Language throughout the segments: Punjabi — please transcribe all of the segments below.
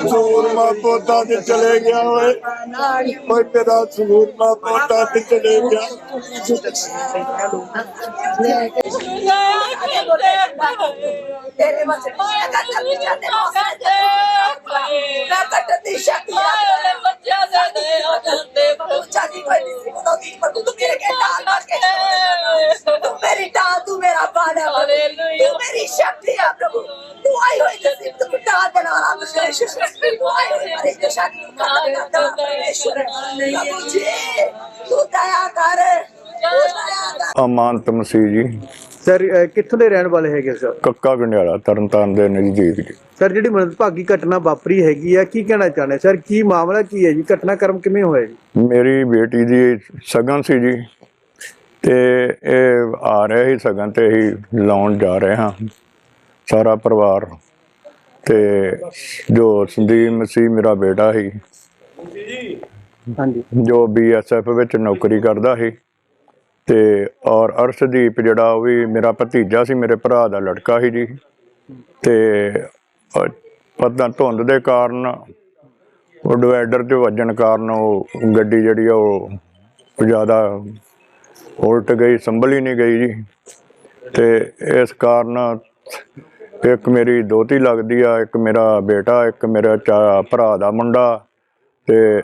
ਸੂਰਮਾ ਪੋਤਾ ਤੇ ਚਲੇ ਗਿਆ ਓਏ। ਓਏ ਤੇਰਾ ਸੂਰਮਾ ਪੋਤਾ ਤੇ ਚਲੇ ਗਿਆ। ਤੇਰੇ ਵਾਸਤੇ ਮੈਂ ਕੱਟ ਕੇ ਜਾਂਦੇ ਮੈਂ ਕੱਟ ਦੀ ਸ਼ਕਤੀ ਤੂੰ ਚਾਹੀ ਕੋਈ ਨਹੀਂ ਸੀ ਉਹ ਦੀ ਪਰ ਤੂੰ ਮੇਰੇ ਕੇ ਡਾਲ ਮਾਰ ਕੇ ਤੂੰ ਮੇਰੀ ਡਾਲ ਤੂੰ ਮੇਰਾ ਬਾਣਾ ਤੂੰ ਮੇਰੀ ਸ਼ਕਤੀ ਹੈ ਪ੍ਰਭੂ। ਤੂੰ ਆਈ ਹੋਈ ਨਸੀਬ ਤੂੰ ਡਾਲ ਬਣਾ ਰਹਾ ਹੈ ਤੂੰ ਆਈ ਹੋਈ ਮੇਰੀ ਜੋ। ਸਰ ਅਹ ਕਿੱਥੋਂ ਦੇ ਰਹਿਣ ਵਾਲੇ ਹੈਗੇ ਸਰ? ਕੱਕਾ ਗੰਡਿਆਲਾ ਤਰਨਤਾਰਨ ਦੇ ਨਜ਼ਦੀਕ ਜੀ। ਸਰ ਜਿਹੜੀ ਮੰਦਭਾਗੀ ਘਟਨਾ ਵਾਪਰੀ ਹੈਗੀ ਆ ਕੀ ਕਹਿਣਾ ਚਾਹੁੰਦੇ ਸਰ ਕੀ ਮਾਮਲਾ ਕੀ ਹੈ ਜੀ? ਘਟਨਾਕ੍ਰਮ ਕਿਵੇਂ ਹੋਇਆ ਜੀ? ਮੇਰੀ ਬੇਟੀ ਦੀ ਸਗਨ ਸੀ ਜੀ ਤੇ ਇਹ ਆ ਰਹੇ ਸੀ ਸਗਨ ਤੇ ਹੀ ਲਾਉਣ ਜਾ ਰਹੇ ਹਾਂ। ਸਾਰਾ ਪਰਿਵਾਰ ਤੇ ਜੋ ਸੰਦੀਪ ਮਸੀਹ ਮੇਰਾ ਬੇਟਾ ਸੀ। ਹਾਂਜੀ। ਜੋ ਬੀਐਸਐਫ ਵਿੱਚ ਨੌਕਰੀ ਕਰਦਾ ਸੀ। ਤੇ ਔਰ ਅਰਸ਼ਦੀਪ ਜਿਹੜਾ ਉਹ ਵੀ ਮੇਰਾ ਭਤੀਜਾ ਸੀ ਮੇਰੇ ਭਰਾ ਦਾ ਲੜਕਾ ਸੀ ਜੀ। ਤੇ ਪਤਾ ਧੁੰਦ ਦੇ ਕਾਰਨ ਉਹ ਡਿਵਾਈਡਰ 'ਚ ਵੱਜਣ ਕਾਰਨ ਉਹ ਗੱਡੀ ਜਿਹੜੀ ਆ ਉਹ ਜ਼ਿਆਦਾ ਉਲਟ ਗਈ ਸੰਭਲ ਹੀ ਨਹੀਂ ਗਈ ਜੀ। ਤੇ ਇਸ ਕਾਰਨ ਇੱਕ ਮੇਰੀ ਦੋਤੀ ਲੱਗਦੀ ਆ, ਇੱਕ ਮੇਰਾ ਬੇਟਾ, ਇੱਕ ਮੇਰਾ ਚਾ- ਭਰਾ ਦਾ ਮੁੰਡਾ ਤੇ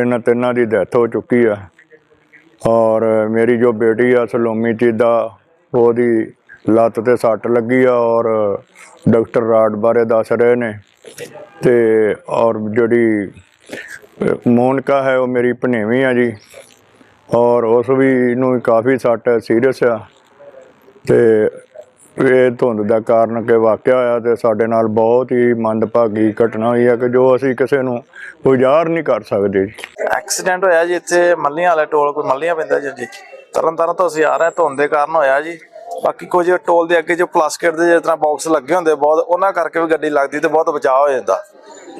ਇਹਨਾਂ ਤਿੰਨਾਂ ਦੀ ਡੈਥ ਹੋ ਚੁੱਕੀ ਆ। ਔਰ ਮੇਰੀ ਜੋ ਬੇਟੀ ਆ ਸਲੋਮੀ ਚੀਦਾ ਉਹਦੀ ਲੱਤ ਤੇ ਸੱਟ ਲੱਗੀ ਆ ਔਰ ਡਾਕਟਰ ਰਾਡ ਬਾਰੇ ਦੱਸ ਰਹੇ ਨੇ। ਤੇ, ਔਰ ਜਿਹੜੀ ਮੋਨਕਾ ਹੈ, ਉਹ ਮੇਰੀ ਭਣੇਵੀਂ ਆ ਜੀ। ਔਰ ਉਸ ਵੀ ਨੂੰ ਕਾਫੀ ਸੱਟ ਸੀਰੀਅਸ ਆ। ਤੇ ਇਹ ਧੁੰਦ ਦਾ ਕਾਰਨ ਕਿ ਵਾਕਿਆ ਹੋਇਆ ਤੇ ਸਾਡੇ ਨਾਲ ਬਹੁਤ ਹੀ ਮੰਦਭਾਗੀ ਘਟਨਾ ਹੋਈ ਹੈ ਕਿ ਜੋ ਅਸੀਂ ਕਿਸੇ ਨੂੰ ਉਜਾਰ ਨਹੀਂ ਕਰ ਸਕਦੇ। ਐਕਸੀਡੈਂਟ ਹੋਇਆ ਜੀ ਇੱਥੇ ਮੱਲੀਆਂ ਵਾਲੇ ਟੋਲ, ਕੋਈ ਮੱਲੀਆਂ ਪੈਂਦਾ ਜੀ ਜੀ ਤਰਨ ਤਾਰਨ ਤੋਂ ਅਸੀਂ ਆ ਰਹੇ ਹਾਂ, ਧੁੰਦ ਦੇ ਕਾਰਨ ਹੋਇਆ ਜੀ। ਬਾਕੀ ਕੁਝ ਟੋਲ ਦੇ ਅੱਗੇ ਜੋ ਪਲਾਸਟਿਕ ਦੇ ਜਿਸ ਤਰ੍ਹਾਂ ਬਾਕਸ ਲੱਗੇ ਹੁੰਦੇ ਬਹੁਤ, ਉਹਨਾਂ ਕਰਕੇ ਵੀ ਗੱਡੀ ਲੱਗਦੀ ਤੇ ਬਹੁਤ ਬਚਾਅ ਹੋ ਜਾਂਦਾ।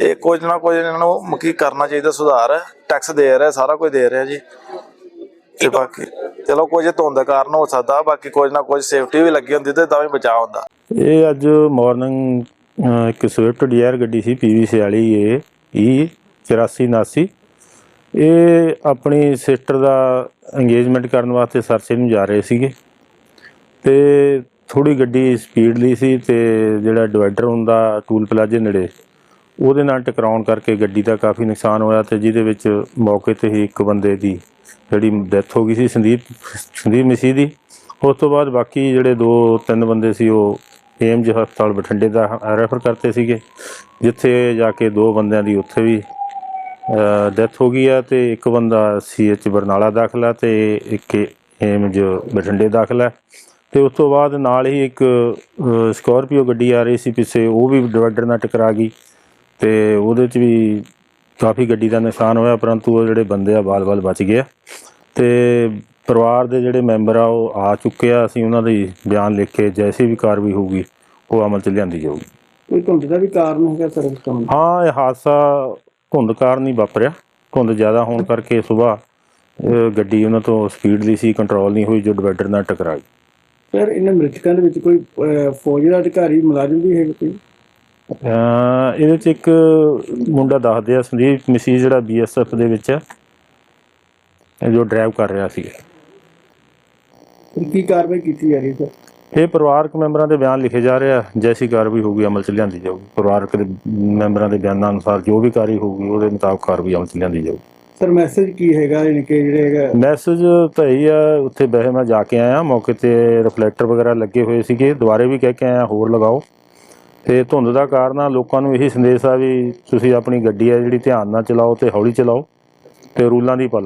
ਇਹ ਕੁਝ ਨਾ ਕੁਝ ਇਹਨਾਂ ਨੂੰ ਮੁਕੀ ਕਰਨਾ ਚਾਹੀਦਾ, ਸੁਧਾਰ ਟੈਕਸ ਦੇ ਰਿਹਾ, ਸਾਰਾ ਕੁਝ ਦੇ ਰਿਹਾ ਜੀ। ਤੇ ਬਾਕੀ ਚਲੋ ਕੁਝ ਧੁੰਦ ਕਾਰਨ ਹੋ ਸਕਦਾ ਬਾਕੀ ਕੁਝ ਨਾ ਕੁਝ ਸੇਫਟੀ ਵੀ ਲੱਗੀ ਹੁੰਦੀ ਤੇ ਤਾਂ ਵੀ ਬਚਾਅ ਹੁੰਦਾ। ਇਹ ਅੱਜ ਮਾਰਨਿੰਗ ਇੱਕ ਸਵਿਫਟ ਡਿਜ਼ਾਇਰ ਗੱਡੀ ਸੀ ਪੀਵੀ 46 ਏ ਈ 8479 ਇਹ ਆਪਣੀ ਸਿਸਟਰ ਦਾ ਇੰਗੇਜਮੈਂਟ ਕਰਨ ਵਾਸਤੇ ਸਰਸੇ ਨੂੰ ਜਾ ਰਹੇ ਸੀਗੇ। ਤੇ ਥੋੜੀ ਗੱਡੀ ਸਪੀਡ ਲਈ ਸੀ ਤੇ ਜਿਹੜਾ ਡਿਵਾਈਡਰ ਹੁੰਦਾ ਟੂਲ ਪਲਾਜ਼ੇ ਨੇੜੇ ਉਹਦੇ ਨਾਲ ਟਕਰਾਉਣ ਕਰਕੇ ਗੱਡੀ ਦਾ ਕਾਫੀ ਨੁਕਸਾਨ ਹੋਇਆ ਤੇ ਜਿਹਦੇ ਵਿੱਚ ਮੌਕੇ ਤੇ ਹੀ ਇੱਕ ਬੰਦੇ ਦੀ ਜਿਹੜੀ ਡੈਥ ਹੋ ਗਈ ਸੀ, ਸੰਦੀਪ ਸੰਦੀਪ ਮਸੀਹ ਦੀ। ਉਸ ਤੋਂ ਬਾਅਦ ਬਾਕੀ ਜਿਹੜੇ ਦੋ, ਤਿੰਨ ਬੰਦੇ ਸੀ, ਉਹ ਏਮਜ ਹਸਪਤਾਲ ਬਠਿੰਡੇ ਦਾ ਰੈਫਰ ਕਰਤੇ ਸੀਗੇ, ਜਿੱਥੇ ਜਾ ਕੇ ਦੋ ਬੰਦਿਆਂ ਦੀ ਉੱਥੇ ਵੀ ਡੈਥ ਹੋ ਗਈ ਆ ਤੇ ਇੱਕ ਬੰਦਾ ਸੀਐਚ ਬਰਨਾਲਾ ਦਾਖਲਾ ਤੇ ਇੱਕ ਏਮਜ ਬਠਿੰਡੇ ਦਾਖਲਾ ਤੇ ਉਸ ਤੋਂ ਬਾਅਦ ਨਾਲ ਹੀ ਇੱਕ ਸਕਾਰਪੀਓ ਗੱਡੀ ਆ ਰਹੀ ਸੀ ਪਿੱਛੇ, ਉਹ ਵੀ ਡਿਵਾਈਡਰ ਨਾਲ ਟਕਰਾ ਗਈ। ਤੇ ਉਹਦੇ 'ਚ ਵੀ ਕਾਫੀ ਗੱਡੀ ਦਾ ਨੁਕਸਾਨ ਹੋਇਆ ਪਰੰਤੂ ਉਹ ਜਿਹੜੇ ਬੰਦੇ ਆ ਬਾਲ-ਬਾਲ ਬਚ ਗਏ ਆ। ਤੇ ਪਰਿਵਾਰ ਦੇ ਜਿਹੜੇ ਮੈਂਬਰ ਆ ਉਹ ਆ ਚੁੱਕੇ ਆ। ਅਸੀਂ ਉਹਨਾਂ ਦੇ ਬਿਆਨ ਲਿਖ ਕੇ ਜੈਸੀ ਵੀ ਕਾਰਵਾਈ ਹੋਊਗੀ ਉਹ ਅਮਲ 'ਚ ਲਿਆਂਦੀ ਜਾਊਗੀ। ਕੋਈ ਧੁੰਦ ਦਾ ਵੀ ਕਾਰਨ ਹੈਗਾ ਸਰ ਇਸ ਕੰਮ ਹਾਂ ਇਹ ਹਾਦਸਾ ਧੁੰਦ ਕਾਰਨ ਹੀ ਵਾਪਰਿਆ। ਧੁੰਦ ਜ਼ਿਆਦਾ ਹੋਣ ਕਰਕੇ ਸਵੇਰ ਗੱਡੀ ਉਹਨਾਂ ਤੋਂ ਸਪੀਡ ਦੀ ਸੀ ਕੰਟਰੋਲ ਨਹੀਂ ਹੋਈ ਜੋ ਡਿਵਾਈਡਰ ਨਾਲ ਟਕਰਾ ਗਈ। ਸਰ ਇਹਨਾਂ ਮ੍ਰਿਤਕਾਂ ਦੇ ਵਿੱਚ ਕੋਈ ਫੌਜ ਦਾ ਅਧਿਕਾਰੀ ਮੁਲਾਜ਼ਮ ਵੀ ਹੈਗਾ ਕੋਈ? ਇਹਦੇ 'ਚ ਇੱਕ ਮੁੰਡਾ ਦੱਸਦੇ ਆ ਸੰਦੀਪ ਮਸੀਹ ਜਿਹੜਾ ਬੀਐਸਐਫ ਦੇ ਵਿੱਚ ਇਹ ਜੋ ਡਰਾਈਵ ਕਰ ਰਿਹਾ ਸੀ। ਕੀ ਕਾਰਵਾਈ ਕੀਤੀ ਜਾ ਰਹੀ ਹੈ ਸਰ? ਇਹ ਪਰਿਵਾਰਕ ਮੈਂਬਰਾਂ ਦੇ ਬਿਆਨ ਲਿਖੇ ਜਾ ਰਹੇ ਆ। ਜੈਸੀ ਕਾਰਵਾਈ ਹੋਊਗੀ ਅਮਲ ਚ ਲਿਆਂਦੀ ਜਾਊਗੀ। ਪਰਿਵਾਰਕ ਦੇ ਮੈਂਬਰਾਂ ਦੇ ਬਿਆਨਾਂ ਅਨੁਸਾਰ ਜੋ ਵੀ ਕਾਰਵਾਈ ਹੋਊਗੀ ਉਹਦੇ ਮੁਤਾਬਕ ਕਾਰਵਾਈ ਅਮਲ ਚ ਲਿਆਂਦੀ ਜਾਊਗੀ। ਸਰ ਮੈਸੇਜ ਕੀ ਹੈਗਾ? ਯਾਨੀ ਕਿ ਜਿਹੜੇ ਹੈਗਾ ਮੈਸੇਜ ਤਾਂ ਇਹ ਆ ਉੱਥੇ ਵੈਸੇ ਮੈਂ ਜਾ ਕੇ ਆਇਆ ਮੌਕੇ ਤੇ ਰਿਫਲੈਕਟਰ ਵਗੈਰਾ ਲੱਗੇ ਹੋਏ ਸੀਗੇ। ਦੁਬਾਰੇ ਵੀ ਕਹਿ ਕੇ ਆਇਆ ਹੋਰ ਲਗਾਓ। ਤੇ ਧੁੰਦ ਦਾ ਕਾਰਨ ਆ, ਲੋਕਾਂ ਨੂੰ ਇਹੀ ਸੰਦੇਸ਼ ਆ ਵੀ ਤੁਸੀਂ ਆਪਣੀ ਗੱਡੀ ਆ ਜਿਹੜੀ ਧਿਆਨ ਨਾਲ ਚਲਾਓ ਤੇ ਹੌਲੀ ਚਲਾਓ ਤੇ ਰੂਲਾਂ ਦੀ ਪਾਲਣਾ